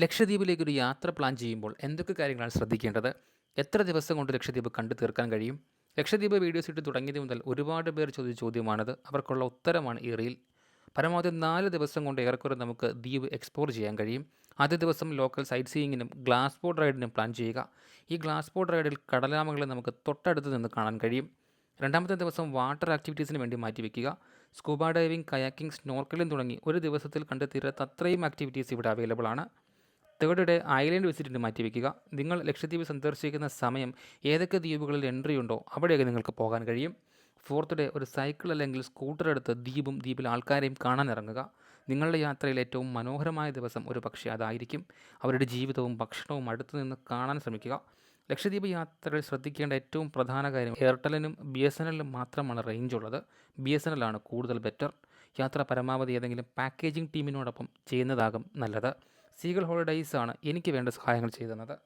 ലക്ഷദ്വീപിലേക്ക് ഒരു യാത്ര പ്ലാൻ ചെയ്യുമ്പോൾ എന്തൊക്കെ കാര്യങ്ങളാണ് ശ്രദ്ധിക്കേണ്ടത്? എത്ര ദിവസം കൊണ്ട് ലക്ഷദ്വീപ് കണ്ടു തീർക്കാൻ കഴിയും? ലക്ഷദ്വീപ് വീഡിയോസ് ഇട്ട് തുടങ്ങിയത് മുതൽ ഒരുപാട് പേർ ചോദിച്ച ചോദ്യമാണത്. അവർക്കുള്ള ഉത്തരമാണ് ഈ റീൽ. പരമാവധി നാല് ദിവസം കൊണ്ട് ഏറെക്കുറെ നമുക്ക് ദ്വീപ് എക്സ്പ്ലോർ ചെയ്യാൻ കഴിയും. ആദ്യ ദിവസം ലോക്കൽ സൈറ്റ് സീയിങ്ങിനും ഗ്ലാസ് ബോട്ട് റൈഡിനും പ്ലാൻ ചെയ്യുക. ഈ ഗ്ലാസ് ബോട്ട് റൈഡിൽ കടലാമകളെ നമുക്ക് തൊട്ടടുത്ത് നിന്ന് കാണാൻ കഴിയും. രണ്ടാമത്തെ ദിവസം വാട്ടർ ആക്ടിവിറ്റീസിന് വേണ്ടി മാറ്റിവെക്കുക സ്കൂബ ഡൈവിംഗ് കയാക്കിംഗ് സ്നോർക്കലിംഗ് തുടങ്ങി ഒരു ദിവസത്തിൽ കണ്ടു തീരാത്ത അത്രയും ആക്ടിവിറ്റീസ് ഇവിടെ അവൈലബിൾ ആണ്. തേർഡ് ഐലൻഡ് വിസിറ്റിന് മാറ്റിവെക്കുക. നിങ്ങൾ ലക്ഷദ്വീപ് സന്ദർശിക്കുന്ന സമയം ഏതൊക്കെ ദ്വീപുകളിൽ എൻട്രി ഉണ്ടോ അവിടെയൊക്കെ നിങ്ങൾക്ക് പോകാൻ കഴിയും. ഫോർത്ത് ഡേ ഒരു സൈക്കിൾ അല്ലെങ്കിൽ സ്കൂട്ടർ എടുത്ത് ദ്വീപും ദ്വീപിലെ ആൾക്കാരെയും കാണാൻ ഇറങ്ങുക. നിങ്ങളുടെ യാത്രയിൽ ഏറ്റവും മനോഹരമായ ദിവസം ഒരു പക്ഷേ അതായിരിക്കും. അവരുടെ ജീവിതവും ഭക്ഷണവും അടുത്തു നിന്ന് കാണാൻ ശ്രമിക്കുക. ലക്ഷദ്വീപ് യാത്രയിൽ ശ്രദ്ധിക്കേണ്ട ഏറ്റവും പ്രധാന കാര്യം എയർടെലിനും ബി എസ് എൻ എല്ലിനും മാത്രമാണ് റേഞ്ച് ഉള്ളത്. ബി എസ് എൻ എല്ലാണ് കൂടുതൽ ബെറ്റർ യാത്ര പരമാവധി ഏതെങ്കിലും പാക്കേജിംഗ് ടീമിനോടൊപ്പം ചെയ്യുന്നതാകും നല്ലത്. സീഗൾ ഹോളിഡേയ്സ് ആണ് എനിക്ക് വേണ്ട സഹായങ്ങൾ ചെയ്തു തന്നത്